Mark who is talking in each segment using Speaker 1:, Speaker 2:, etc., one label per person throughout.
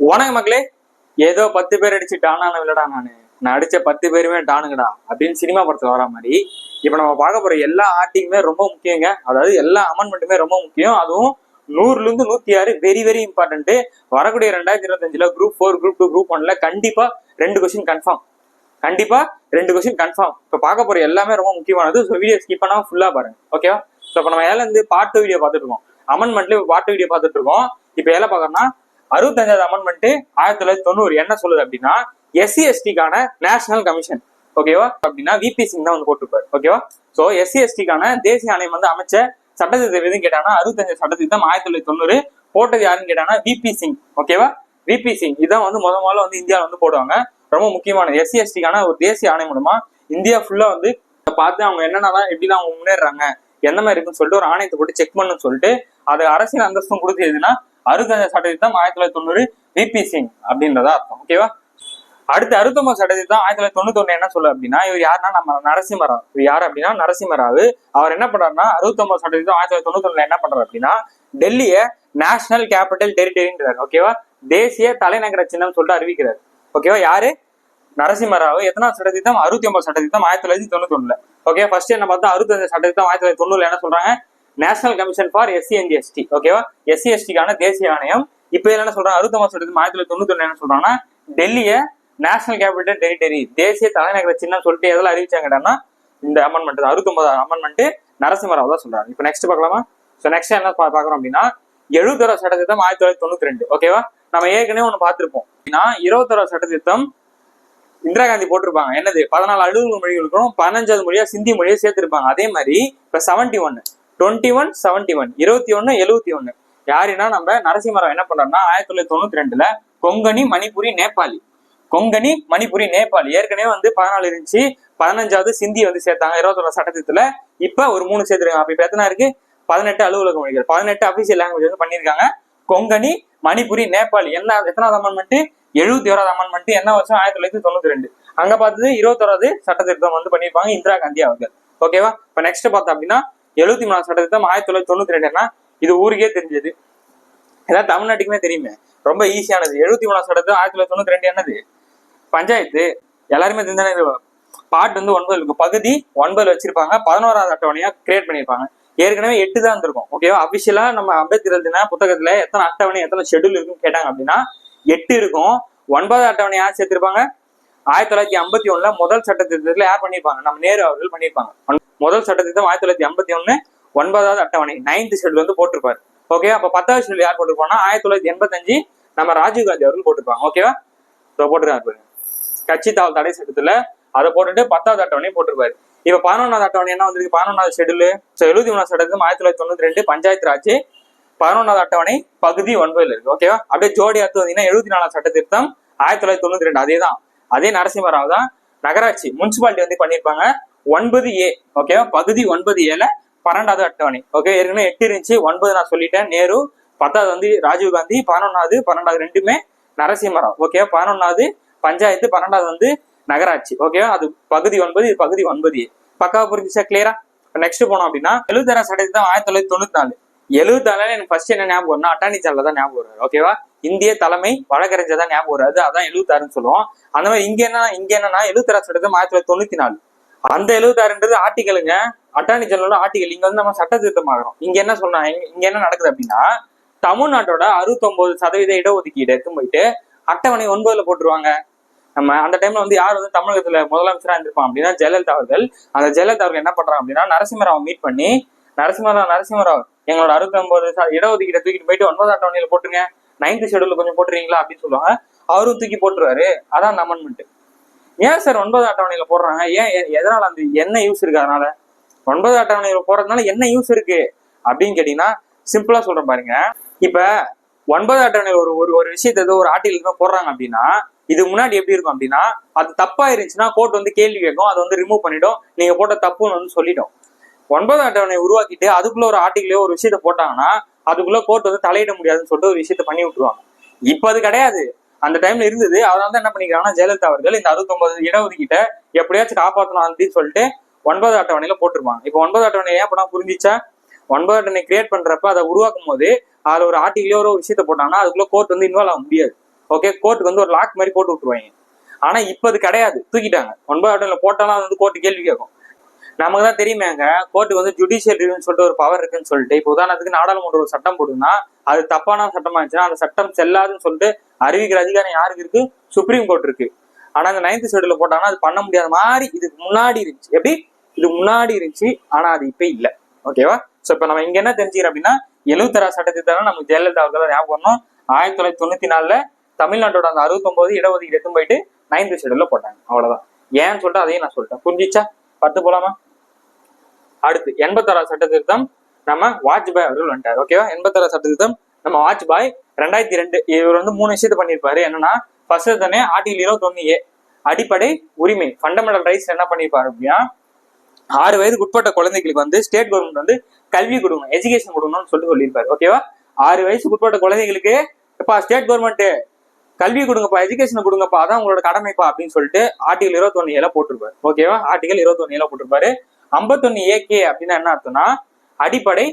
Speaker 1: வணக்கம் மக்களே. ஏதோ பத்து பேர் அடிச்சு டானான வில்லடா நானு. நான் அடிச்ச பத்து பேருமே டானுங்கடா அப்படின்னு சினிமா படத்துல வர மாதிரி. இப்ப நம்ம பார்க்க போற எல்லா ஆர்டிங்குமே ரொம்ப முக்கியங்க. அதாவது எல்லா அமெண்ட்மெண்ட்டுமே ரொம்ப முக்கியம். அதுவும் நூறுல இருந்து நூத்தி ஆறு வெரி வெரி இம்பார்ட்டன்ட் வரக்கூடிய ரெண்டாயிரத்தி இருபத்தஞ்சுல group four group two group ஒன்ல கண்டிப்பா ரெண்டு கொஸ்டின் கன்ஃபார்ம் கண்டிப்பா ரெண்டு கொஸ்டின் கன்ஃபார்ம் இப்ப பார்க்க போற எல்லாமே ரொம்ப முக்கியமானது. ஸோ வீடியோ ஸ்கிப் பண்ணா ஃபுல்லா பாருங்க. ஓகேவா ஸோ இப்போ நம்ம ஏல இருந்து பார்ட் டூ வீடியோ பார்த்துட்டு இருக்கோம். அமெண்ட்மெண்ட்ல பார்ட் வீடியோ பார்த்துட்டு இருக்கோம். இப்போ ஏல பார்க்கறோம்னா அறுபத்தஞ்சாவது அமெண்ட்மெண்ட் ஆயிரத்தி தொள்ளாயிரத்தி தொண்ணூறு என்ன சொல்லுது அப்படின்னா எஸ்சி எஸ்டிக்கான நேஷனல் கமிஷன் ஓகேவா அப்படின்னா விபி சிங் தான் வந்து போட்டிருப்பாரு. ஓகேவா சோ எஸ்சி எஸ்டிக்கான தேசிய ஆணையம் வந்து அமைச்ச சட்டத்திட்டம் எதுன்னு கேட்டாங்கன்னா அறுபத்தஞ்சு சட்டத்திட்டம் ஆயிரத்தி தொள்ளாயிரத்தி தொண்ணூறு போட்டது யாருன்னு கேட்டாங்கன்னா விபி சிங் ஓகேவா விபி சிங் இதான் வந்து முத முதல்ல வந்து இந்தியாவில் வந்து போடுவாங்க. ரொம்ப முக்கியமான எஸ்சி எஸ்டிக்கான ஒரு தேசிய ஆணையம் மூலமா இந்தியா ஃபுல்லா வந்து பார்த்து அவங்க என்னென்னலாம் எப்படிலாம் அவங்க முன்னேறாங்க எந்த மாதிரி இருக்குன்னு சொல்லிட்டு ஒரு ஆணையத்தை போட்டு செக் பண்ணுன்னு சொல்லிட்டு அது அரசியல் அந்தஸ்தும் கொடுத்து எதுனா அறுபத்தஞ்சு சட்டத்திட்டம் ஆயிரத்தி தொள்ளாயிரத்தி தொண்ணூறு விபி சிங் அப்படின்றதா அர்த்தம். ஓகேவா அடுத்து அறுபத்தொன்பது சட்டத்திட்டம் ஆயிரத்தி தொள்ளாயிரத்தி தொண்ணூத்தி ஒண்ணு என்ன சொல்லு அப்படின்னா இவர் யாருன்னா நம்ம நரசிம்மராவ். இவர் யார் அப்படின்னா நரசிம்மராவ். அவர் என்ன பண்றாருன்னா அறுபத்தொன்பது சட்டத்திட்டம் ஆயிரத்தி தொள்ளாயிரத்தி தொண்ணூத்தி என்ன பண்றாரு அப்படின்னா டெல்லிய நேஷனல் கேபிட்டல் டெரிட்டரின்றார் ஓகேவா தேசிய தலைநகர சின்னம் சொல்லிட்டு அறிவிக்கிறார். ஓகேவா யாரு? நரசிம்மராவ். எத்தனாவது சட்டத்திட்டம் அறுபத்தி ஒன்பது சட்டத்திட்டம் ஆயிரத்தி தொள்ளாயிரத்தி தொண்ணூத்தி ஒண்ணுல. ஓகே ஃபர்ஸ்ட் என்ன பார்த்தா அறுபத்தஞ்சு சட்டத்திட்டம் ஆயிரத்தி தொள்ளாயிரத்தி தொண்ணூறுல என்ன சொல்றாங்க? National commission for SC and ST ஓகேவா எஸ்சி எஸ்டிக்கான தேசிய ஆணையம். இப்போ என்ன சொல்றாங்க? அறுபத்தொன்பது சட்டத்திட்டம் ஆயிரத்தி தொள்ளாயிரத்தி தொண்ணூத்தி என்ன சொல்றாங்கன்னா டெல்லிய நேஷனல் கேபிட்டல் டெரிட்டரி தேசிய தலைநகர சின்னம் சொல்லிட்டு எதில் அறிவிச்சாங்கன்னா இந்த அமெண்ட்மெண்ட் அறுபத்தொன்பது அமெண்ட்மெண்ட் நரசிம்மராவ் தான் சொல்றாங்க இப்போ நெக்ஸ்ட் பார்க்கலாமா? ஸோ நெக்ஸ்ட் என்ன பா- பாக்குறோம் அப்படின்னா எழுபத்தொரு சட்டத்திட்டம் ஆயிரத்தி தொள்ளாயிரத்தி தொண்ணூத்தி ரெண்டு. ஓகேவா நம்ம ஏற்கனவே ஒன்று பார்த்திருப்போம். அப்படின்னா இருபத்தொரு சட்டத்திட்டம் இந்திரா காந்தி போட்டிருப்பாங்க. என்னது? பதினாலு அலுவலக மொழிகளுக்கும் பதினஞ்சாவது மொழியா சிந்தி மொழியை சேர்த்திருப்பாங்க. அதே மாதிரி இப்ப செவன்டி ஒன்னு டுவெண்ட்டி ஒன் செவன்டி ஒன் இருபத்தி ஒன்னு எழுபத்தி ஒன்னு யாருன்னா நம்ம நரசிம்மராவ் என்ன பண்றாருன்னா ஆயிரத்தி தொள்ளாயிரத்தி தொண்ணூத்தி ரெண்டுல கொங்கணி மணிப்புரி நேபாளி. கொங்கணி மணிப்புரி நேபாளி. ஏற்கனவே வந்து பதினாலு இருந்துச்சு. பதினஞ்சாவது சிந்தி வந்து சேர்த்தாங்க. இருபத்தொரு சட்டத்திட்டத்துல இப்ப ஒரு மூணு சேர்த்துருக்காங்க. அப்ப இப்ப எத்தனை இருக்கு? பதினெட்டு அலுவலக மொழிகள் பதினெட்டு அபிஷியல் லாங்குவேஜ் வந்து பண்ணியிருக்காங்க. கொங்கணி மணிப்புரி நேபாளி. என்ன எத்தனாவது அமெண்ட்மெண்ட் எழுபத்தி ஓராவது அமெண்ட்மெண்ட் என்ன வருஷம்? ஆயிரத்தி தொள்ளாயிரத்தி தொண்ணூத்தி ரெண்டு. அங்க பார்த்தது இருபத்தோராவது சட்டத்திருத்தம் வந்து பண்ணியிருப்பாங்க இந்திரா காந்தி அவர்கள். ஓகேவா? இப்ப நெக்ஸ்ட் பார்த்தோம் அப்படின்னா எழுபத்தி மூணாம் சட்டத்திருத்தம் ஆயிரத்தி தொள்ளாயிரத்தி தொண்ணூத்தி ரெண்டுன்னா இது ஊருக்கே தெரிஞ்சது. ஏதாவது தமிழ்நாட்டுக்குமே தெரியுமே. ரொம்ப ஈஸியானது எழுபத்தி மூணாம் சட்டத்திட்டம் ஆயிரத்தி தொள்ளாயிரத்தி தொண்ணூத்தி ரெண்டு என்னது? பஞ்சாயத்து. எல்லாருமே தெரிஞ்சானே பாட்டு வந்து ஒன்பது. இருக்கும் பகுதி ஒன்பதுல வச்சிருப்பாங்க. பதினோராவது அட்டவணையா கிரியேட் பண்ணியிருப்பாங்க. ஏற்கனவே எட்டு தான் இருந்திருக்கும். ஓகேவா அபிஷியலா நம்ம அம்பேத்கர் தின புத்தகத்துல எத்தனை அட்டவணை எத்தனை ஷெட்யூல் இருக்குன்னு கேட்டாங்க அப்படின்னா எட்டு இருக்கும். ஒன்பது அட்டவணை யார் சேர்த்திருப்பாங்க? ஆயிரத்தி தொள்ளாயிரத்தி ஐம்பத்தி ஒண்ணுல முதல் சட்டத்திட்டத்துல யார் பண்ணியிருப்பாங்க? நம்ம நேரு அவர்கள் பண்ணியிருப்பாங்க. முதல் சட்டத்திட்டம் ஆயிரத்தி தொள்ளாயிரத்தி ஐம்பத்தி ஒன்னு ஒன்பதாவது அட்டவணை நைன்த் ஷெட்யூல் வந்து போட்டிருப்பாரு. ஓகே அப்ப பத்தாவது ஷெட்யூல் யார் போட்டிருப்பாங்கன்னா ஆயிரத்தி தொள்ளாயிரத்தி எண்பத்தஞ்சு நம்ம ராஜீவ் காந்தி அவர்கள் போட்டிருப்பாங்க. ஓகேவா இப்போ போட்டிருக்காரு கட்சி தாவல் தடை சட்டத்துல அதை போட்டுட்டு பத்தாவது அட்டவணை போட்டிருப்பாரு. இப்ப பதினொன்றாவது அட்டவணை என்ன வந்திருக்கு? பதினொன்றாவது ஷெட்யூல் ஸோ எழுபத்தி மூணாவது சட்டத்திட்டம் ஆயிரத்தி தொள்ளாயிரத்தி தொண்ணூத்தி ரெண்டு பஞ்சாயத்து ராஜ். பதினொன்றாவது அட்டவணை பகுதி ஒன்பதுல இருக்கு. ஓகேவா அப்படியே ஜோடி அடுத்து வந்தீங்கன்னா எழுபத்தி நாலாம் சட்டத்திருத்தம் ஆயிரத்தி தொள்ளாயிரத்தி தொண்ணூத்தி ரெண்டு. அதே தான் அதே நரசிம்மராவ் தான் நகராட்சி முனிசிபாலிட்டி வந்து பண்ணியிருப்பாங்க. ஒன்பது ஏ ஓகேவா பகுதி ஒன்பது ஏல பன்னெண்டாவது அட்டவணை. ஓகே ஏற்கனவே எட்டு இருந்துச்சு ஒன்பது நான் சொல்லிட்டேன் நேரு பத்தாவது வந்து ராஜீவ் காந்தி பதினொன்னாவது பன்னெண்டாவது ரெண்டுமே நரசிம்மராவ். ஓகே பதினொன்னாவது பஞ்சாயத்து பன்னெண்டாவது வந்து நகராட்சி. ஓகேவா அது பகுதி ஒன்பது இது பகுதி ஒன்பது ஏ. பக்காவா புரிஞ்சுச்சா கிளியரா நெக்ஸ்ட் போனோம் அப்படின்னா எழுபத்தாறாம் தான் ஆயிரத்தி தொள்ளாயிரத்தி தொண்ணூத்தி நாலு. எழுபத்தாறுல எனக்கு ஃபர்ஸ்ட் என்ன ஞாபகம் வரும்னா அட்டானி ஜெனரல் தான் ஞாபகம் வருவார் ஓகேவா இந்திய தலைமை வழக்கறிஞர் தான் ஞாபகம் வராது அதான் எழுபத்தாறுன்னு சொல்லுவோம். அந்த மாதிரி இங்க என்ன இங்க என்னன்னா எழுபத்தாறு சட்டத்தை ஆயிரத்தி தொள்ளாயிரத்தி தொண்ணூத்தி நாலு. அந்த எழுபத்தாறுன்றது ஆர்டிகளுங்க அட்டார்னி ஜெனரல் ஆர்டிகல். இங்க வந்து நம்ம சட்ட திருத்தம் ஆகிறோம் இங்க என்ன சொல்றாங்க இங்க- என்ன நடக்குது அப்படின்னா தமிழ்நாட்டோட அறுபத்தொன்பது சதவீத இடஒதுக்கீடு எடுத்து போயிட்டு அட்டவணை ஒன்பதுல போட்டுருவாங்க. நம்ம அந்த டைம்ல வந்து யார் வந்து தமிழகத்துல முதலமைச்சரா இருந்திருப்பான் அப்படின்னா ஜெயலலிதா அவர்கள். அந்த ஜெயலலிதா அவர்கள் என்ன பண்றாங்க அப்படின்னா நரசிம்மராவை மீட் பண்ணி நரசிம்மராவ் நரசிம்மராவ் எங்களோட அறுபத்தொன்பது இடஒதுக்கீடு தூக்கிட்டு போயிட்டு ஒன்பது அட்டவணையில போட்டுருங்க. நைன்த் ஷெடியூல்ல கொஞ்சம் போட்டுறீங்களா அப்படின்னு சொல்லுவாங்க. அவரும் தூக்கி போட்டுருவாரு. அதான் அந்த அமெண்ட்மெண்ட் ஏன் சார் ஒன்பது அட்டவணையில போடுறாங்க? ஏன் எதனால அந்த என்ன யூஸ் இருக்கு அதனால? ஒன்பது அட்டவணையில போடுறதுனால என்ன யூஸ் இருக்கு? அப்படின்னு கேட்டீங்கன்னா சிம்பிளா சொல்றேன் பாருங்க. இப்ப ஒன்பது அட்டவணையில் ஒரு ஒரு ஒரு விஷயத்தை ஏதோ ஒரு ஆர்டிகல் போடுறாங்க அப்படின்னா இது முன்னாடி எப்படி இருக்கும் அப்படின்னா அது தப்பா இருந்துச்சுன்னா கோர்ட் வந்து கேள்வி கேட்கும். அதை வந்து ரிமூவ் பண்ணிடும். நீங்க போட்ட தப்புன்னு வந்து சொல்லிடும். ஒன்பது அட்டவணை உருவாக்கிட்டு அதுக்குள்ள ஒரு ஆர்டிகலையோ ஒரு விஷயத்த போட்டாங்கன்னா அதுக்குள்ள கோர்ட் வந்து தலையிட முடியாதுன்னு சொல்லிட்டு ஒரு விஷயத்த பண்ணி விட்டுருவாங்க. இப்ப அது கிடையாது. அந்த டைம்ல இருந்தது. அதனால தான் என்ன பண்ணிக்கிறாங்கன்னா ஜெயலலிதா அவர்கள் இந்த அறுபத்தொன்பது இடஒதுக்கீட்டை எப்படியாச்சும் காப்பாற்றணும் அப்படின்னு சொல்லிட்டு ஒன்பது அட்டவணையில போட்டிருப்பாங்க. இப்போ ஒன்பது அட்டவணை ஏன் பண்ணா புரிஞ்சிச்சா? ஒன்பது அட்டவணை கிரியேட் பண்றப்ப அதை உருவாக்கும் போது அதுல ஒரு ஆர்டிகலையோ ஒரு விஷயத்த போட்டாங்கன்னா அதுக்குள்ள கோர்ட் வந்து இன்வால்வ் ஆக முடியாது. ஓகே கோர்ட்டுக்கு வந்து ஒரு லாக் மாதிரி போட்டு விட்டுருவாங்க. ஆனா இப்ப அது கிடையாது. தூக்கிட்டாங்க. ஒன்பது இடத்துல போட்டாலும் அது வந்து கோர்ட்டு கேள்வி கேட்கும். நமக்கு தான் தெரியுமேங்க கோர்ட்டுக்கு வந்து ஜுடிஷியல் ரிவ்யூன்னு சொல்லிட்டு ஒரு பவர் இருக்குன்னு சொல்லிட்டு இப்போ உதாரணத்துக்கு நாடாளுமன்ற ஒரு சட்டம் போடுதுன்னா அது தப்பான சட்டமா இருந்துச்சுன்னா அந்த சட்டம் செல்லாதுன்னு சொல்லிட்டு அறிவிக்கிற அதிகாரம் யாருக்கு இருக்கு? சுப்ரீம் கோர்ட் இருக்கு. ஆனா அந்த நைன்த் ஷெடியூல போட்டாங்கன்னா அது பண்ண முடியாத மாதிரி இதுக்கு முன்னாடி இருந்துச்சு. எப்படி? இது முன்னாடி இருந்துச்சு. ஆனா அது இப்ப இல்ல. ஓகேவா சோ இப்ப நம்ம இங்க என்ன தெரிஞ்சுக்கிறோம் அப்படின்னா எழுபத்தாறு சட்டத்திட்டம் நமக்கு ஜெயலலிதா அவர்கள் ஞாபகம் வரணும். ஆயிரத்தி தொள்ளாயிரத்தி தொண்ணூத்தி நாலுல தமிழ்நாட்டோட அந்த அறுபத்தொன்பது இடஒதுக்கீடு எடுத்து போயிட்டு நைன்த் ஷெடியூல்ல போட்டாங்க. அவ்வளவுதான். ஏன்னு சொல்லிட்டு அதையும் நான் சொல்லிட்டேன். புரிஞ்சிச்சா? பத்து போலாமா? அடுத்து எண்பத்தாறாவது சட்ட திருத்தம் நம்ம வாஜ்பாய் அவர்கள் வந்துட்டார். ஓகேவா எண்பத்தாறு சதவீதம் நம்ம வாஜ்பாய் ரெண்டாயிரத்தி ரெண்டு. இவர் வந்து மூணு விஷயத்த பண்ணியிருப்பாரு. என்னன்னா ஃபர்ஸ்ட் தானே ஆர்டிகல் இருபத்தொன்னு ஏ அடிப்படை உரிமை ஃபண்டமெண்டல் ரைட்ஸ் என்ன பண்ணியிருப்பாரு அப்படின்னா ஆறு வயதுக்கு உட்பட்ட குழந்தைகளுக்கு வந்து ஸ்டேட் கவர்மெண்ட் வந்து கல்வி கொடுக்கணும் எஜுகேஷன் கொடுக்கணும்னு சொல்லிட்டு சொல்லியிருப்பாரு ஓகேவா ஆறு வயசுக்கு உட்பட்ட குழந்தைகளுக்கு இப்போ ஸ்டேட் கவர்மெண்ட் கல்வி கொடுங்கப்பா எஜுகேஷன் கொடுங்கப்பா அதான் உங்களோட கடமைப்பா அப்படின்னு சொல்லிட்டு ஆர்டிகல் இருபத்தொன்னு ஏல போட்டிருப்பாரு. ஓகேவா ஆர்டிகல் இருபத்தொன்னு ஏல போட்டிருப்பாரு. ஐம்பத்தொன்னு ஏகே அப்படின்னா என்ன அர்த்தம்னா அடிப்படை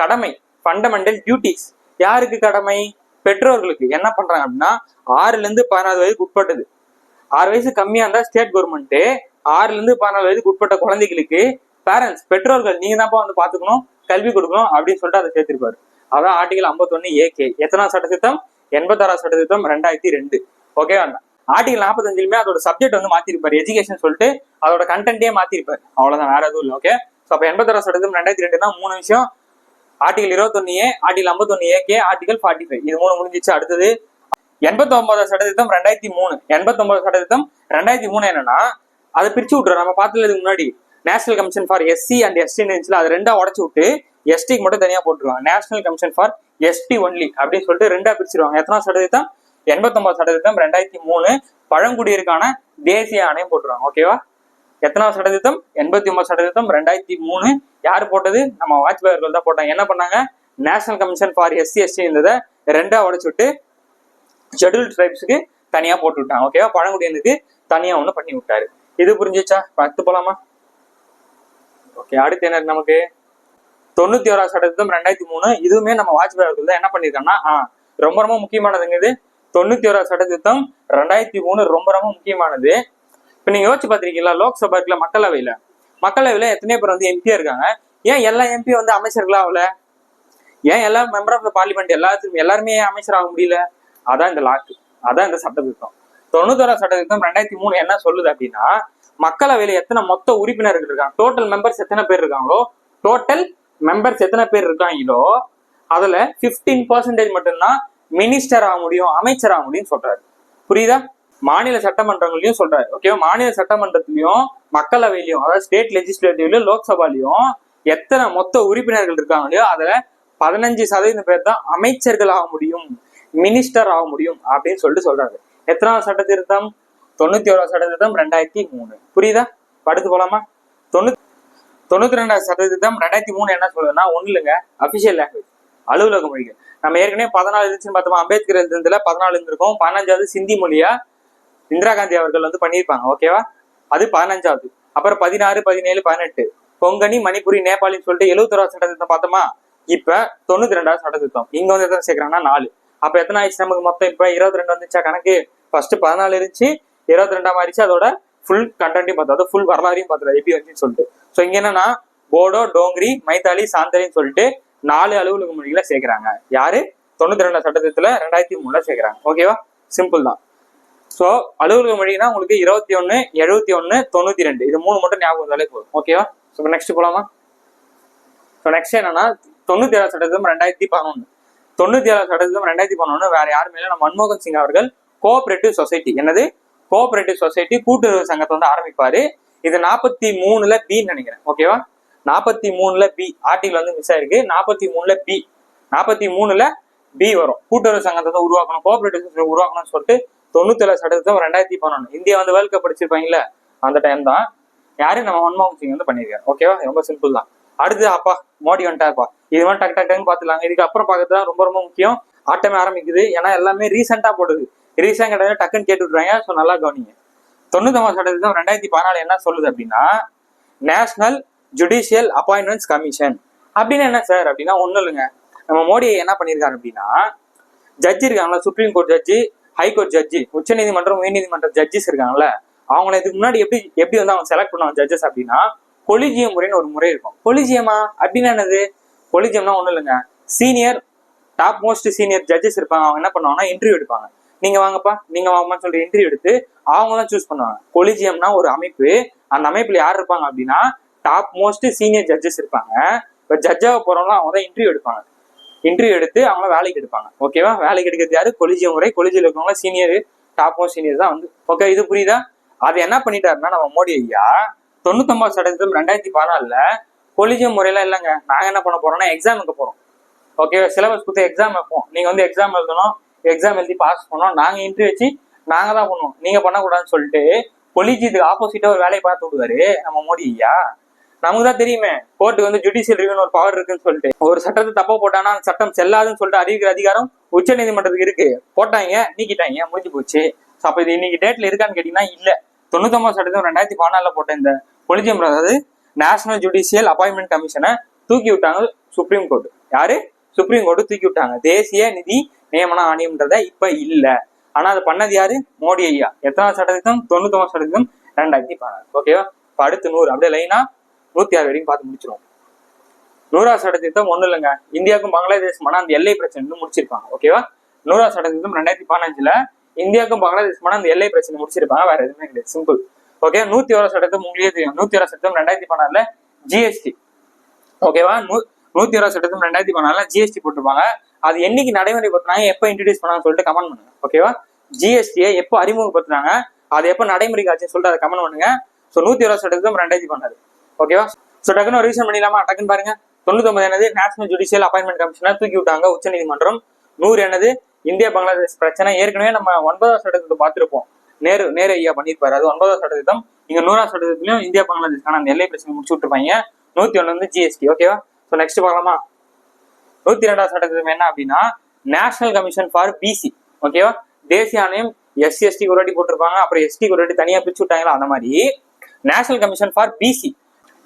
Speaker 1: கடமை ஃபண்டமெண்டல் டியூட்டிஸ் யாருக்கு கடமை? பெற்றோர்களுக்கு. என்ன பண்றாங்க அப்படின்னா ஆறுல இருந்து பதினாறு வயதுக்கு உட்பட்டது. ஆறு வயசு கம்மியா இருந்தா ஸ்டேட் கவர்மெண்ட் ஆறுல இருந்து பதினாலு வயதுக்கு உட்பட்ட குழந்தைகளுக்கு பேரண்ட்ஸ் பெற்றோர்கள் நீங்க தான்ப்பா வந்து பாத்துக்கணும் கல்வி கொடுக்கணும் அப்படின்னு சொல்லிட்டு அதை சேர்த்திருப்பாரு. அதான் ஆர்டிகல் ஐம்பத்தொன்னு ஏகே எத்தனாம் சட்டத்திட்டம் எண்பத்தாறாம் சட்டத்திட்டம் ரெண்டாயிரத்தி ரெண்டு. ஓகே வேண்டாம் ஆர்டிகல் நாற்பத்தஞ்சிலுமே அதோட சப்ஜெக்ட் வந்து மாத்திருப்பாரு. எஜுகேஷன் சொல்லிட்டு அதோட கண்டென்ட்டே மாத்திருப்பாரு. அவ்வளவுதான் வேற எதுவும் இல்லை. ஓகே ஸோ அப்போ எண்பத்தாறு சட்டத்திட்டம் ரெண்டாயிரத்தி ரெண்டுனா மூணு விஷயம். ஆர்டிகல் இருபத்தொன்னு ஏ ஆர்டிகல் ஐம்பத்தொன்னு கே ஆர்டிகல் ஃபார்ட்டி ஃபைவ் இது மூணு முடிஞ்சிச்சு அடுத்தது எண்பத்தி ஒன்பதாவது சட்டத்திட்டம் ரெண்டாயிரத்தி மூணு. எண்பத்தி ஒன்பது சட்டத்திட்டம் ரெண்டாயிரத்தி மூணு என்னன்னா அதை பிரிச்சு விட்டுறோம். நம்ம பார்த்ததுக்கு முன்னாடி. National commission for SC and ST இருந்துச்சுல அது ரெண்டா உடச்சு விட்டு எஸ்டிக்கு மட்டும் தனியா போட்டுருவாங்க. National commission for ST only அப்படின்னு சொல்லிட்டு ரெண்டா பிரிச்சிருவாங்க. எத்தனை சதவீதம்? எண்பத்தொன்பது சதவீதம் ரெண்டாயிரத்தி மூணு. பழங்குடியிருக்கான தேசிய ஆணையம் போட்டுருவாங்க. ஓகேவா எத்தனாவது சதவீதம்? எண்பத்தி ஒன்பது சதவீதம் ரெண்டாயிரத்தி மூணு. யார் போட்டது? நம்ம வாஜ்பாய் அவர்கள் தான் போட்டாங்க. என்ன பண்ணாங்க? National commission for SC ST இருந்ததை ரெண்டா உடைச்சுட்டு ஷெட்யூல் ட்ரைப்ஸுக்கு தனியா போட்டு விட்டாங்க. ஓகேவா பழங்குடியினுக்கு தனியா ஒண்ணு பண்ணி விட்டாரு. இது புரிஞ்சுச்சா? பத்து போலாமா? ஓகே அடுத்து என்ன நமக்கு? தொண்ணூத்தி ஓராவது சதவீதம் ரெண்டாயிரத்தி மூணு. இதுவுமே நம்ம வாஜ்பாய் அவர்கள் தான் என்ன பண்ணிருக்காங்கன்னா ரொம்ப ரொம்ப முக்கியமானதுங்க இது. தொண்ணூத்தி ஓராவது சதவீதம் ரெண்டாயிரத்தி மூணு ரொம்ப ரொம்ப முக்கியமானது. இப்ப நீங்கள் யோசிச்சு பார்த்துருக்கீங்களா லோக்சபா இருக்குல்ல மக்களவையில. மக்களவையில எத்தனையோ பேர் வந்து எம்பியாக இருக்காங்க. ஏன் எல்லா எம்பி வந்து அமைச்சர்களா ஆகல? ஏன் எல்லா மெம்பர் ஆஃப் த பார்லிமெண்ட் எல்லாத்துக்கும் எல்லாருமே ஏன் அமைச்சர் ஆக முடியல? அதான் இந்த லாக்கு அதான் இந்த சட்டத்திட்டம் தொண்ணூத்தோராவது சட்டத்திட்டம் ரெண்டாயிரத்தி மூணு என்ன சொல்லுது அப்படின்னா மக்களவையில எத்தனை மொத்த உறுப்பினர்கள் இருக்காங்க? டோட்டல் மெம்பர்ஸ் எத்தனை பேர் இருக்காங்களோ டோட்டல் மெம்பர்ஸ் எத்தனை பேர் இருக்காங்களோ அதுல 15% பர்சன்டேஜ் மட்டும்தான் மினிஸ்டர் ஆக முடியும் அமைச்சர் ஆக முடியும்னு சொல்றாரு. புரியுதா? மாநில சட்டமன்றங்களையும் சொல்றாரு. ஓகேவா மாநில சட்டமன்றத்திலையும் மக்களவையிலையும் அதாவது ஸ்டேட் லெஜிஸ்லேட்டிவ்லயும் லோக்சபாலையும் எத்தனை மொத்த உறுப்பினர்கள் இருக்காங்களையோ அதுல பதினஞ்சு சதவீதம் பேர் தான் அமைச்சர்கள் ஆக முடியும் மினிஸ்டர் ஆக முடியும் அப்படின்னு சொல்லிட்டு சொல்றாரு. எத்தனாவது சட்ட திருத்தம்? தொண்ணூத்தி ஓராவது சட்ட திருத்தம் ரெண்டாயிரத்தி மூணு. புரியுதா? படுத்து போலாமா? தொண்ணூத்தி தொண்ணூத்தி ரெண்டாவது சட்ட திருத்தம் ரெண்டாயிரத்தி மூணு என்ன சொல்லுதுன்னா ஒண்ணு இல்லைங்க அபிஷியல் லாங்குவேஜ் அலுவலக மொழிகள். நம்ம ஏற்கனவே பதினாலு இருந்துச்சுன்னு பார்த்தோமா? அம்பேத்கர் இருந்ததுல பதினாலு இருந்திருக்கும் பதினஞ்சாவது சிந்தி மொழியா? இந்திரா காந்தி அவர்கள் வந்து பண்ணியிருப்பாங்க ஓகேவா அது பதினஞ்சாவது. அப்புறம் பதினாறு பதினேழு பதினெட்டு. கொங்கணி மணிப்புரி நேபாளின்னு சொல்லிட்டு எழுபத்தொராவது சட்டத்திட்டம் பார்த்தோமா? இப்ப தொண்ணூத்தி ரெண்டாவது சட்டத்திட்டம் இங்க வந்து எத்தனை சேர்க்கறாங்கன்னா நாலு. அப்ப எத்தனை ஆயிடுச்சு நமக்கு மொத்தம்? இப்ப இருபத்தி ரெண்டு வந்துச்சா கணக்கு? ஃபர்ஸ்ட் பதினாலு இருந்துச்சு இருபத்தி ரெண்டாம் ஆயிடுச்சு அதோட ஃபுல் கண்டென்ட்டையும் பார்த்தோம். அதாவது ஃபுல் வரலாறையும் பார்த்தோம் எப்படி வந்துச்சுன்னு சொல்லிட்டு. ஸோ இங்க என்னன்னா போடோ டோங்கிரி மைத்தாலி சாந்தலின்னு சொல்லிட்டு நாலு அலுவலக மொழிகளை சேர்க்கிறாங்க. யாரு? தொண்ணூத்தி ரெண்டாம் சட்டத்திட்டத்துல ரெண்டாயிரத்தி மூணுல சேர்க்கிறாங்க ஓகேவா சிம்பிள் தான். ஸோ அலுவலக மொழினா உங்களுக்கு இருபத்தி ஒன்று எழுபத்தி ஒன்று தொண்ணூத்தி ரெண்டு இது மூணு மட்டும் ஞாபகம் வந்தாலே போதும். ஓகேவா ஸோ நெக்ஸ்ட் போலாமா? ஸோ நெக்ஸ்ட் என்னன்னா தொண்ணூத்தி ஏழு சதவீதம் ரெண்டாயிரத்தி பதினொன்று தொண்ணூத்தி ஏழாவது சதவீதம் ரெண்டாயிரத்தி பதினொன்று வேற யாருமே இல்லை. நம்ம மன்மோகன் சிங் அவர்கள் கோஆபரேட்டிவ் சொசைட்டி என்னது? கோஆபரேட்டிவ் சொசைட்டி கூட்டுறவு சங்கத்தை வந்து ஆரம்பிப்பாரு. இது நாற்பத்தி மூணுல பின்னு நினைக்கிறேன். ஓகேவா நாற்பத்தி மூணுல பி ஆர்டிகல் வந்து மிஸ் ஆயிருக்கு. நாற்பத்தி மூணுல பி நாற்பத்தி மூணுல பி வரும். கூட்டுறவு சங்கத்தை வந்து உருவாக்கணும். கோஆபரேட்டிவ் சொசைட்டி உருவாக்கணும்னு சொல்லிட்டு தொண்ணூத்தேழு சதவீதம் ரெண்டாயிரத்தி பதினொன்று இந்தியா வந்து வேர்ல்ட் கப் அடிச்சிருப்பாங்கல்ல அந்த டைம் தான். யாரும் நம்ம மன்மோகன் சிங் வந்து பண்ணியிருக்காரு. ஓகேவா ரொம்ப சிம்பிள் தான். அடுத்து அப்பா மோடி வந்துட்டாருப்பா. இது மாதிரி டக் டக் டக்குன்னு இதுக்கு அப்புறம் பார்க்கறது தான் ரொம்ப ரொம்ப முக்கியம். ஆட்டமே ஆரம்பிக்குது. ஏன்னா எல்லாமே ரீசெண்டாக போடுது. ரீசெண்ட் கிடையாது டக்குன்னு கேட்டு விட்றாங்க ஸோ நல்லா கவனிங்க. தொண்ணூத்தொம்பது சட்டத்திட்டம் ரெண்டாயிரத்தி பதினாலு என்ன சொல்லுது அப்படின்னா நேஷனல் ஜுடிஷியல் அப்பாயின்மெண்ட்ஸ் கமிஷன் அப்படின்னு என்ன சார் அப்படின்னா ஒன்றும் இல்லைங்க. நம்ம மோடி என்ன பண்ணியிருக்காரு அப்படின்னா ஜட்ஜி இருக்காங்களா supreme court judge high court judge உச்சநீதிமன்றம் உயர்நீதிமன்ற ஜட்ஜஸ் இருக்காங்கல்ல அவங்கள இதுக்கு முன்னாடி எப்படி எப்படி வந்து அவங்க செலக்ட் பண்ணுவாங்க ஜட்ஜஸ் அப்படின்னா கொலிஜியம் முறைன்னு ஒரு முறை இருக்கும். கொலிஜியமா? அப்படின்னா என்னது? கொலிஜியம்னா ஒண்ணும் இல்லைங்க. Senior top most senior judges இருப்பாங்க. அவங்க என்ன பண்ணுவாங்கன்னா இன்டர்வியூ எடுப்பாங்க. நீங்க வாங்கப்பா நீங்க வாங்கப்பான்னு சொல்லிட்டு இன்டர்வியூ எடுத்து அவங்க தான் சூஸ் பண்ணுவாங்க. கொலிஜியம்னா ஒரு அமைப்பு. அந்த அமைப்புல யார் இருப்பாங்க அப்படின்னா டாப் மோஸ்ட் சீனியர் ஜட்ஜஸ் இருப்பாங்க. இப்போ ஜட்ஜாக போறவங்களும் அவங்க தான் இன்டர்வியூ எடுப்பாங்க. இன்டர்வியூ எடுத்து அவங்கள வேலைக்கு எடுப்பாங்க. ஓகேவா வேலைக்கு எடுக்கிறது யாரு? கொலிஜிய முறை. கொலிஜியில் இருக்கவங்க சீனியர் டாப்பும் சீனியர் தான் வந்து. ஓகே இது புரியுதா? அது என்ன பண்ணிட்டாருன்னா நம்ம மோடி ஐயா தொண்ணூத்தொம்பது சதவீதம் ரெண்டாயிரத்தி பதினாலில் கொலிஜியம் முறையெல்லாம் இல்லைங்க. நாங்க என்ன பண்ண போறோம்னா எக்ஸாம் வைக்க போறோம். ஓகே சிலபஸ் கொடுத்து எக்ஸாம் வைப்போம். நீங்க வந்து எக்ஸாம் எழுதணும். எக்ஸாம் எழுதி பாஸ் பண்ணோம் நாங்கள் இன்டர்வியூ வச்சு நாங்கள் தான் பண்ணுவோம். நீங்க பண்ணக்கூடாதுன்னு சொல்லிட்டு கொலிஜியத்துக்கு ஆப்போசிட்டாக ஒரு வேலையை பார்த்து விடுவாரு நம்ம மோடி ஐயா. நமக்கு தான் தெரியுமே கோர்ட்டுக்கு வந்து ஜுடிஷியல் ரிவ்யூன்னு ஒரு பவர் இருக்குன்னு சொல்லிட்டு. ஒரு சட்டத்தை தப்பா போட்டானா அந்த சட்டம் செல்லாதுன்னு சொல்லிட்டு அறிவிக்கிற அதிகாரம் உச்ச நீதிமன்றத்துக்கு இருக்கு. போட்டாங்க நீக்கிட்டாங்க முடிஞ்சு போச்சு. அப்ப அப்போ இது இன்னைக்கு டேட்ல இருக்கான்னு கேட்டீங்கன்னா இல்ல. தொண்ணூத்தொன்பது சட்டத்தம் ரெண்டாயிரத்தி பதினாலுல போட்ட இந்த கொலிஜியம் அதாவது நேஷனல் ஜுடிஷியல் அப்பாயின்மெண்ட் கமிஷனை தூக்கி விட்டாங்க சுப்ரீம் கோர்ட் யாரு? சுப்ரீம் கோர்ட் தூக்கி விட்டாங்க. தேசிய நிதி நியமன ஆணையம்ன்றத இப்ப இல்ல. ஆனா அது பண்ணது யாரு? மோடி ஐயா. எத்தனாவது சட்டத்திட்டம் தொண்ணூத்தொன்பது சட்டத்திட்டம் ரெண்டாயிரத்தி பதினாறு ஓகேவா அடுத்து நூறு. அப்படியே லைனா நூத்தி ஆறு வரைக்கும் பார்த்து முடிச்சிருவோம். நூறாவது சட்டத்திட்டம் ஒன்றும் இல்லைங்க. இந்தியாவுக்கும் பங்களாதேஷமான அந்த எல்லை பிரச்சனை முடிச்சிருப்பாங்க ஓகேவா நூறாவது சட்டத்திட்டம் ரெண்டாயிரத்தி பதினஞ்சுல இந்தியாவுக்கும் பங்களாதேஷமான அந்த எல்லை பிரச்சனை முடிச்சிருப்பாங்க. வேற எதுவுமே கிடையாது. சிம்பிள் ஓகே நூத்தி ஒரு சட்டத்தை உங்களுக்கே தெரியும். நூத்தி ஒரு சட்டம் ரெண்டாயிரத்தி பதினாறுல ஜிஎஸ்டி ஓகேவா நூ நூத்தி இருபது சட்டத்தும் ரெண்டாயிரத்தி பதினாறுல ஜிஎஸ்டி போட்டிருப்பாங்க. அது என்னைக்கு நடைமுறைப்படுத்தினாங்க? எப்போ இன்ட்ரடியூஸ் பண்ணாங்க சொல்லிட்டு கமெண்ட் பண்ணுங்க. ஓகேவா ஜிஎஸ்டியை எப்போ அறிமுகப்படுத்தினாங்க? அது எப்போ நடைமுறைக்கு ஆச்சுன்னு சொல்லிட்டு அதை கமெண்ட் பண்ணுங்க. ஸோ நூத்தி இருபது சட்டத்தும் ரெண்டாயிரத்தி பதினாறு. ஓகேவா ஸோ டக்குன்னு ரீசன் பண்ணிடலாமா? டக்குன்னு பாருங்க. தொண்ணூத்தொன்பது என்னது? நேஷனல் ஜுடிஷியல் அப்பாயின்மெண்ட் கமிஷனர் தூக்கி விட்டாங்க உச்சநீதிமன்றம். நூறு என்னது? இந்தியா பங்களாதேஷ் பிரச்சனை. ஏற்கனவே நம்ம ஒன்பதாவது சட்டத்தை பார்த்துருப்போம். நேரு நேரு ஐயா பண்ணியிருப்பாரு. அது ஒன்பதாவது சட்டத்திட்டம். இங்க நூறாவது சட்டத்திலையும் இந்தியா பங்களாதேஷ்கான அந்த எல்லை பிரச்சனை முடிச்சு விட்டுருப்பாங்க. நூத்தி ஒன்று வந்து ஜிஎஸ்டி ஓகேவா ஸோ நெக்ஸ்ட் பார்க்கலாமா? நூத்தி ரெண்டாவது சட்டத்திட்டம் என்ன அப்படின்னா நேஷனல் கமிஷன் ஃபார் பிசி ஓகேவா தேசிய ஆணையம் எஸ்சி எஸ்டி ஒரு வாட்டி போட்டிருப்பாங்க. அப்புறம் எஸ்டி ஒரு வாட்டி தனியா பிரிச்சு விட்டாங்களா? அந்த மாதிரி. நேஷனல் கமிஷன் ஃபார் பிசி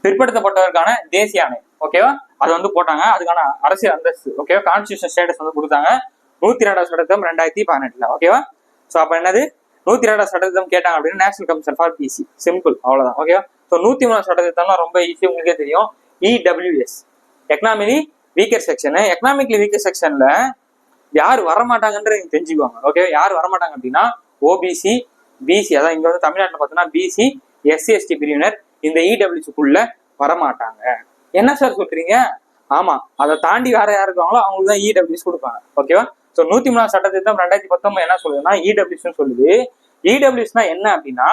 Speaker 1: பிற்படுத்தப்பட்டவருக்கான தேசிய ஆணையம் ஓகேவா அது வந்து போட்டாங்க. அதுக்கான அரசியல் அந்தஸ்து ஓகேவா கான்ஸ்டியூஷன் ஸ்டேட்டஸ் வந்து கொடுத்தாங்க. நூத்தி ரெண்டாவது சட்டத்தம் ரெண்டாயிரத்தி பதினெட்டுல ஓகேவா ஸோ அப்ப என்னது? நூத்தி ரெண்டாவது சட்டத்திட்டம் கேட்டாங்க அப்படின்னா national commission for BC simple அவ்வளவுதான் ஓகேவா ஸோ நூத்தி மூணு சட்டத்திட்டம்லாம் ரொம்ப ஈஸி உங்களுக்கே தெரியும். EWS economically weaker section economically weaker செக்ஷன்ல யார் வரமாட்டாங்கன்ற நீங்க தெரிஞ்சுக்குவாங்க ஓகே யார் வரமாட்டாங்க அப்படின்னா ஓபிசி பிசி அதான் இங்க வந்து தமிழ்நாட்டில் பார்த்தோம்னா பிசி எஸ்சி எஸ்டி பிரிவினர் இந்த E இடபிள்யூசிக்குள்ள வரமாட்டாங்க. என்ன சார் சொல்றீங்க? ஆமா அதை தாண்டி வேற யார் இருக்காங்களோ அவங்களுக்கு தான் இடபிள்யூஸ் கொடுப்பாங்க. ஓகேவா ஸோ நூத்தி மூணாவது சட்டத்திட்டம் ரெண்டாயிரத்தி பத்தொன்பது என்ன சொல்லுதுன்னா E இடபிள்யூஸ்னு சொல்லுது. இடபிள்யூஸ்னா என்ன அப்படின்னா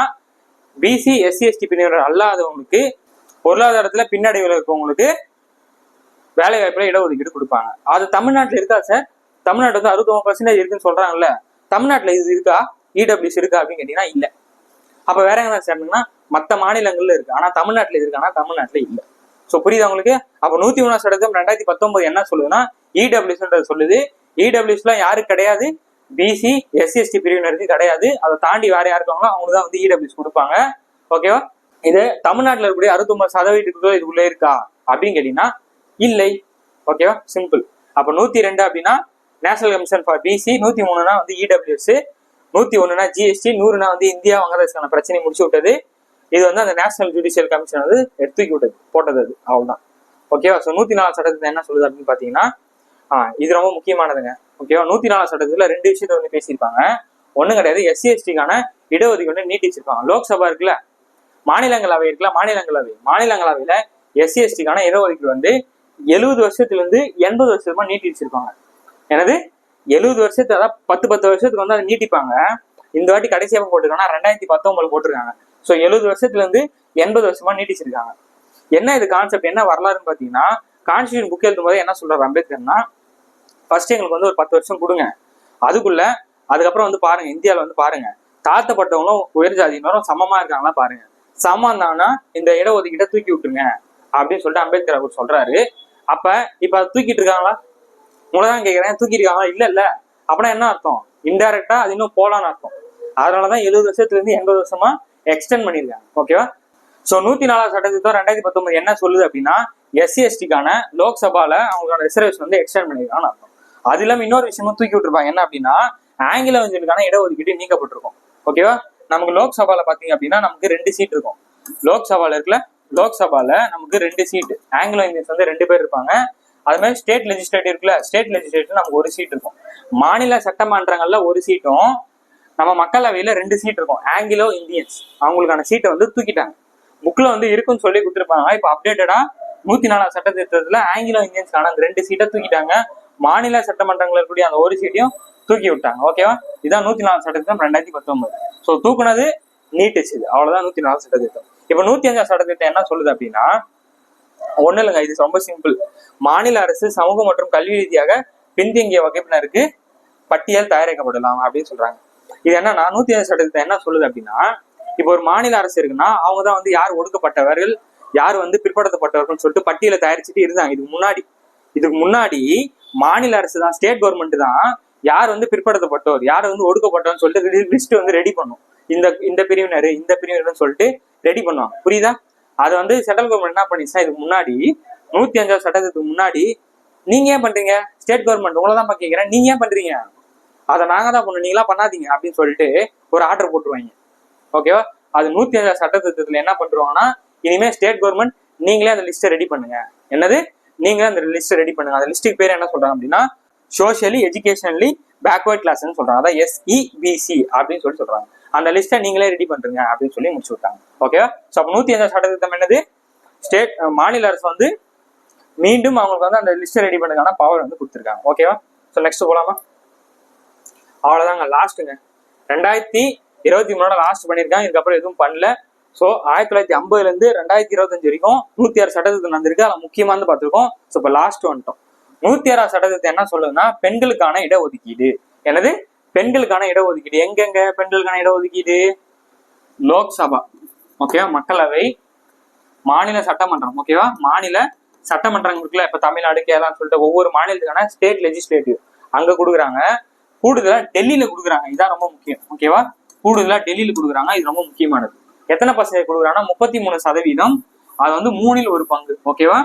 Speaker 1: பிசி எஸ்சி எஸ்டி பிரிவினர் அல்லாதவங்களுக்கு பொருளாதாரத்துல பின்னடைவில் இருக்கவங்களுக்கு வேலை வாய்ப்புல இடஒதுக்கீடு கொடுப்பாங்க. அது தமிழ்நாட்டுல இருக்கா சார் தமிழ்நாட்டு வந்து அறுபத்தொம்பது பர்சன்டேஜ் இருக்குன்னு சொல்றாங்கல்ல. தமிழ்நாட்டுல இது இருக்கா? இடபிள்யூஸ் இருக்கா அப்படின்னு கேட்டீங்கன்னா இல்ல. அப்ப வேற எங்க சார் மற்ற மாநிலங்கள்ல இருக்கு. ஆனா தமிழ்நாட்டுல இது இருக்கானா தமிழ்நாட்டுல இல்லை. ஸோ புரியுது உங்களுக்கு? அப்போ நூத்தி மூணாவது சதவீதம் ரெண்டாயிரத்தி பத்தொன்பது என்ன சொல்லுதுன்னா இடபிள்யூஸ்ன்றது சொல்லுது. இடபிள்யூஸ்லாம் யாருக்கு கிடையாது? பிசி எஸ்சிஎஸ்டி பிரிவினருக்கு கிடையாது. அதை தாண்டி வேற யார் இருக்காங்களோ அவங்க தான் வந்து இடபிள்யூஸ் கொடுப்பாங்க. ஓகேவா இது தமிழ்நாட்டில் இருக்கக்கூடிய அறுபத்தொன்பது சதவீதத்துக்குள்ள இதுக்குள்ளே இருக்கா? அப்படின்னு கேட்டீங்கன்னா இல்லை. ஓகேவா சிம்பிள் அப்போ நூத்தி ரெண்டு அப்படின்னா நேஷனல் கமிஷன் ஃபார் பிசி நூத்தி மூணுனா வந்து இடபிள்யூஎஸ் நூத்தி ஒண்ணுனா ஜிஎஸ்டி நூறுனா வந்து இந்தியா வங்கதேசக்கான பிரச்சனை முடிச்சு விட்டது. இது வந்து அந்த நேஷனல் ஜுடிஷியல் கமிஷன் வந்து எடுத்துக்கி விட்டது போட்டது அது. அவ்வளோதான் ஓகேவா ஸோ நூத்தி நாலு சட்டத்தில் என்ன சொல்லுது அப்படின்னு பாத்தீங்கன்னா ஆஹ் இது ரொம்ப முக்கியமானதுங்க. ஓகேவா நூத்தி நாலு சட்டத்துல ரெண்டு விஷயத்த வந்து பேசியிருப்பாங்க. ஒண்ணும் கிடையாது எஸ்சி எஸ்டிக்கான இடஒதுக்கீடு வந்து நீட்டிச்சிருப்பாங்க லோக்சபா இருக்குல்ல? மாநிலங்களவை இருக்குல்ல? மாநிலங்களவை. மாநிலங்களவையில எஸ்சி எஸ்டிக்கான இடஒதுக்கீடு வந்து எழுபது வருஷத்துல இருந்து எண்பது வருஷமா நீட்டிச்சிருப்பாங்க எனது எழுபது வருஷத்துக்கு அதாவது பத்து பத்து வருஷத்துக்கு வந்து அதை நீட்டிப்பாங்க. இந்த வாட்டி கடைசியாக போட்டிருக்காங்கன்னா ரெண்டாயிரத்தி பத்தொம்பது போட்டிருக்காங்க. ஸோ எழுபது வருஷத்துல இருந்து எண்பது வருஷமா நீட்டிச்சிருக்காங்க. என்ன இது கான்செப்ட் என்ன வரலாறுன்னு பார்த்தீங்கன்னா கான்ஸ்டியூஷன் புக் எழுதும் போது என்ன சொல்றாரு அம்பேத்கர்னா ஃபர்ஸ்ட் எங்களுக்கு வந்து ஒரு பத்து வருஷம் கொடுங்க. அதுக்குள்ள அதுக்கப்புறம் வந்து பாருங்க இந்தியாவில் வந்து பாருங்க. தாழ்த்தப்பட்டவங்களும் உயர் ஜாதியினரும் சமமா இருக்காங்களா பாருங்க. சமம் தானா இந்த இடஒதுக்கீட்டை தூக்கி விட்டுருங்க அப்படின்னு சொல்லிட்டு அம்பேத்கர் அவர் சொல்றாரு. அப்ப இப்ப அதை தூக்கிட்டு இருக்காங்களா? உங்களதான் கேட்கிறேன் தூக்கிருக்காங்களா இல்ல இல்ல. அப்படின்னா என்ன அர்த்தம்? இன்டைரக்டா அது இன்னும் போலான்னு அர்த்தம். அதனாலதான் எழுபது வருஷத்துல இருந்து எண்பது வருஷமா எக்ஸ்டெண்ட் பண்ணிருக்காங்க ஓகேவா ஸோ நூத்தி நாலாவது சட்டத்திட்டம் ரெண்டாயிரத்தி பத்தொன்பது என்ன சொல்லுது அப்படின்னா எஸ்சி எஸ்டிக்கான லோக்சபால அவங்களோட ரிசர்வேஷன் வந்து எக்ஸ்டெண்ட் பண்ணிருக்காங்கன்னு அர்த்தம். அது இல்லாம இன்னொரு விஷயமும் தூக்கி விட்டுருப்பாங்க. என்ன அப்படின்னா ஆங்கிலோ இந்தியனுக்கான இடஒதுக்கீடு நீக்கப்பட்டிருக்கும். ஓகேவா நமக்கு லோக்சபால பாத்தீங்க அப்படின்னா நமக்கு ரெண்டு சீட் இருக்கும். லோக்சபால இருக்குல்ல லோக்சபால நமக்கு ரெண்டு சீட் ஆங்கிலோ இந்தியன்ஸ் வந்து ரெண்டு பேர் இருப்பாங்க. அது மாதிரி ஸ்டேட் லெஜிஸ்லேட்டிவ் இருக்குல்ல ஸ்டேட் லெஜிஸ்லேட்டிவ் நமக்கு ஒரு சீட் இருக்கும். மாநில சட்டமன்றங்கள்ல ஒரு சீட்டும் நம்ம மக்களவையில ரெண்டு சீட் இருக்கும். ஆங்கிலோ இந்தியன்ஸ் அவங்களுக்கான சீட்டை வந்து தூக்கிட்டாங்க. புக்ல வந்து இருக்குன்னு சொல்லி கொடுத்துருப்பாங்க. இப்போ அப்டேட்டடா நூத்தி நாலாவது சட்ட திருத்தத்துல ஆங்கிலோ இந்தியன்ஸ்க்கான அந்த ரெண்டு சீட்டை தூக்கிட்டாங்க. மாநில சட்டமன்றங்களில் இருக்கக்கூடிய அந்த ஒரு சீட்டையும் தூக்கி விட்டாங்க. ஓகேவா இதான் நூத்தி நாலு சட்டத்திட்டம் ரெண்டாயிரத்தி பத்தொன்பது. ஸோ தூக்குனது நீட்டுச்சு. இது அவ்வளவுதான் நூத்தி நாலு சட்டத்திட்டம் இப்போ நூத்தி அஞ்சாம் சட்டத்திட்டம் என்ன சொல்லுது அப்படின்னா ஒண்ணு இல்லைங்க இது ரொம்ப சிம்பிள் மாநில அரசு சமூகம் மற்றும் கல்வி ரீதியாக பின்தங்கிய வகுப்பினருக்கு பட்டியல் தயாரிக்கப்படலாம் அப்படின்னு சொல்றாங்க. இது என்னன்னா நூத்தி அஞ்சு சட்டத்தை என்ன சொல்லுது அப்படின்னா இப்போ ஒரு மாநில அரசு இருக்குன்னா அவங்க தான் வந்து யார் ஒடுக்கப்பட்டவர்கள் யார் வந்து பிற்படுத்தப்பட்டவர்கள் சொல்லிட்டு பட்டியலை தயாரிச்சுட்டு இருந்தாங்க. இதுக்கு முன்னாடி இதுக்கு முன்னாடி மாநில அரசு தான் ஸ்டேட் கவர்மெண்ட் தான் யார் வந்து பிற்படுத்தப்பட்டோர் யார் வந்து ஒடுக்கப்பட்டோர்னு சொல்லிட்டு லிஸ்ட் வந்து ரெடி பண்ணும். இந்த இந்த பிரிவினர் இந்த பிரிவினர்னு சொல்லிட்டு ரெடி பண்ணுவாங்க. புரியுதா? அதை வந்து சென்ட்ரல் கவர்மெண்ட் என்ன பண்ணிச்சா இதுக்கு முன்னாடி நூத்தி அஞ்சாவது சட்டத்துக்கு முன்னாடி நீங்க ஏன் பண்றீங்க? ஸ்டேட் கவர்மெண்ட் உங்களை தான் கேட்கிறேன் நீங்க ஏன் பண்றீங்க? அதை நாங்க தான் பண்ணோம் நீங்களா பண்ணாதீங்க அப்படின்னு சொல்லிட்டு ஒரு ஆர்டர் போட்டுருவாங்க. ஓகேவா அது நூத்தி சட்ட சட்டத்திட்டத்துல என்ன பண்றாங்கன்னா இனிமே ஸ்டேட் கவர்மெண்ட் நீங்களே அந்த லிஸ்ட்டை ரெடி பண்ணுங்க. என்னது? நீங்களே அந்த லிஸ்ட்டை ரெடி பண்ணுங்க. அந்த லிஸ்ட்டுக்கு பேர் என்ன சொல்றாங்க அப்படின்னா சோஷியலி எஜுகேஷனலி பேக்வர்ட் கிளாஸ்னு சொல்றாங்க. அதான் எஸ்இபிசி அப்படின்னு சொல்லி சொல்றாங்க. அந்த லிஸ்ட்டை நீங்களே ரெடி பண்றீங்க அப்படின்னு சொல்லி முடிச்சு விட்டாங்க. ஓகேவா ஸோ அப்போ நூத்தி சட்ட திருத்தம் என்னது? ஸ்டேட் மாநில அரசு வந்து மீண்டும் அவங்களுக்கு வந்து அந்த லிஸ்ட்டை ரெடி பண்ணுறதுக்கான பவர் வந்து கொடுத்துருக்காங்க. ஓகேவா ஸோ நெக்ஸ்ட் போலாமா? அவ்வளோதாங்க லாஸ்ட்டுங்க ரெண்டாயிரத்தி இருபத்தி மூணோட லாஸ்ட் பண்ணியிருக்காங்க இதுக்கப்புறம் எதுவும் பண்ணல. ஸோ ஆயிரத்தி தொள்ளாயிரத்தி ஐம்பதுலேருந்து ரெண்டாயிரத்தி இருபத்தஞ்சு வரைக்கும் நூற்றி ஆறு சட்டத்திட்டம் நடந்திருக்கு அதில் முக்கியமானது பார்த்துருக்கோம். ஸோ இப்போ லாஸ்ட் வந்துட்டோம். நூற்றி ஆறாவது சட்டத்திட்டம் என்ன சொல்லுதுன்னா பெண்களுக்கான இடஒதுக்கீடு. எனது பெண்களுக்கான இடஒதுக்கீடு. எங்கெங்க பெண்களுக்கான இடஒதுக்கீடு? லோக்சபா. ஓகேவா மக்களவை மாநில சட்டமன்றம். ஓகேவா மாநில சட்டமன்றம் இருக்குல்ல இப்ப தமிழ்நாடு கேரளான்னு சொல்லிட்டு ஒவ்வொரு மாநிலத்துக்கான ஸ்டேட் லெஜிஸ்லேட்டிவ் அங்க கொடுக்குறாங்க. கூடுதலா டெல்லியில கொடுக்குறாங்க. இதான் ரொம்ப முக்கியம். ஓகேவா கூடுதலா டெல்லியில கொடுக்குறாங்க இது ரொம்ப முக்கியமானது. எத்தனை பர்சன்டேஜ் கொடுக்குறாங்கன்னா? முப்பத்தி மூணு சதவீதம். அது வந்து மூணில் ஒரு பங்கு. ஓகேவா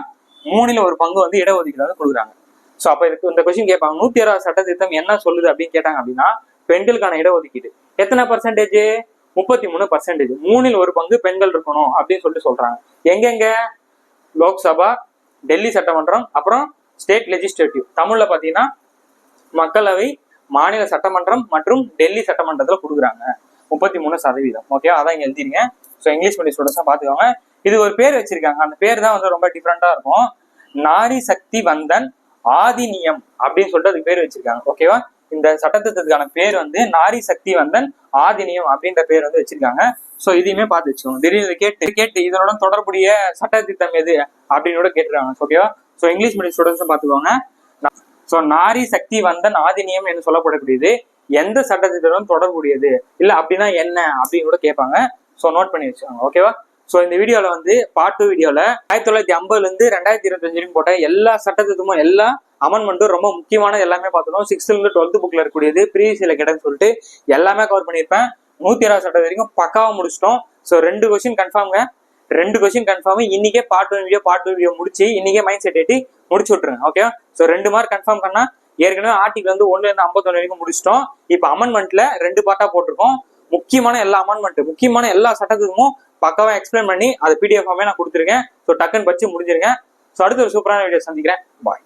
Speaker 1: மூணில் ஒரு பங்கு வந்து இடஒதுக்கீடு வந்து கொடுக்குறாங்க. ஸோ அப்போ இதுக்கு இந்த கொஸ்டின் கேட்பாங்க நூத்தி அறுபது சட்ட திட்டம் என்ன சொல்லுது அப்படின்னு கேட்டாங்க அப்படின்னா பெண்களுக்கான இடஒதுக்கீடு. எத்தனை பர்சன்டேஜ் முப்பத்தி மூணு பர்சன்டேஜ் மூணில் ஒரு பங்கு பெண்கள் இருக்கணும் அப்படின்னு சொல்லிட்டு சொல்றாங்க. எங்கெங்க? லோக்சபா டெல்லி சட்டமன்றம் அப்புறம் ஸ்டேட் லெஜிஸ்லேட்டிவ் தமிழ்ல பாத்தீங்கன்னா மக்களவை மாநில சட்டமன்றம் மற்றும் டெல்லி சட்டமன்றத்துல கொடுக்குறாங்க. முப்பத்தி மூணு சதவீதம். ஓகேவா அதான் இங்க எழுதிருங்க. ஸோ இங்கிலீஷ் மீடியம் ஸ்டூடெண்ட்ஸாக பார்த்துக்கோங்க. இது ஒரு பேர் வச்சிருக்காங்க. அந்த பேர் தான் வந்து ரொம்ப டிஃப்ரெண்டா இருக்கும். நாரி சக்தி வந்தன் ஆதிநியம் அப்படின்னு சொல்லிட்டு அதுக்கு பேர் வச்சிருக்காங்க. ஓகேவா இந்த சட்டத்திட்டத்துக்கான பேர் வந்து நாரி சக்தி வந்தன் ஆதிநியம் அப்படின்ற பேர் வந்து வச்சிருக்காங்க. ஸோ இதையுமே பார்த்து வச்சுக்கோங்க. திடீர்னு கேட்டு கேட்டு இதனோட தொடர்புடைய சட்டத்திட்டம் எது அப்படின்னு கூட கேட்டுருக்காங்க. ஓகேவா ஸோ இங்கிலீஷ் மீடியம் ஸ்டூடெண்ட்ஸும் பார்த்துக்கோங்க. ஸோ நாரி சக்தி வந்தன் ஆதிநியம் என்று சொல்லப்படக்கூடியது. எந்த சட்டத்திட்டத்துடன் தொடர்புடையது? இல்ல அப்படின்னா என்ன? அப்படின்னு கூட கேட்பாங்க. ஸோ நோட் பண்ணி வச்சுக்கோங்க ஓகேவா ஸோ இந்த வீடியோல வந்து பார்ட் டூ வீடியோல ஆயிரத்தி தொள்ளாயிரத்தி ஐம்பதுல இருந்து ரெண்டாயிரத்தி இருபத்தஞ்சு வரைக்கும் போட்ட எல்லா சட்டத்திட்டமும் எல்லா அமெண்ட்மெண்ட்டும் ரொம்ப முக்கியமான எல்லாமே பார்த்துட்டோம் சிக்ஸ்த்ல இருந்து டுவெல்த் புக்ல இருக்கக்கூடியது ப்ரீவியஸ்ல கிடன்னு சொல்லிட்டு எல்லாமே கவர் பண்ணியிருப்பேன். நூத்தி இருபது சட்டம் வரைக்கும் பக்காவா முடிச்சிட்டோம். ஸோ ரெண்டு கொஸ்டின் கன்ஃபார்ம்ங்க ரெண்டு கொஸ்டின் கன்ஃபார்ம் இன்னைக்கே part one video part two video முடிச்சு இன்னைக்கே மைண்ட் செட் ஏட்டி முடிச்சு விட்டுருங்க ஓகே ஸோ ரெண்டு மார்க் கன்ஃபார்ம் பண்ணா ஏற்கனவே ஆர்டிகல் வந்து ஒன்னுல இருந்து ஐம்பத்தொன்னு வரைக்கும் முடிச்சிட்டோம். இப்போ அமெண்ட்மெண்ட்ல ரெண்டு பார்ட்டா போட்டிருக்கோம். முக்கியமான எல்லா அமெண்ட்மெண்ட் முக்கியமான எல்லா சட்டத்துக்கும் பக்காவா எக்ஸ்பிளைன் பண்ணி அது பிடிஎஃப் நான் கொடுத்துருக்கேன். ஸோ டக்குன்னு பச்சு முடிஞ்சிருங்க. ஸோ அடுத்த ஒரு சூப்பரான வீடியோ சந்திக்கிறேன். பாய்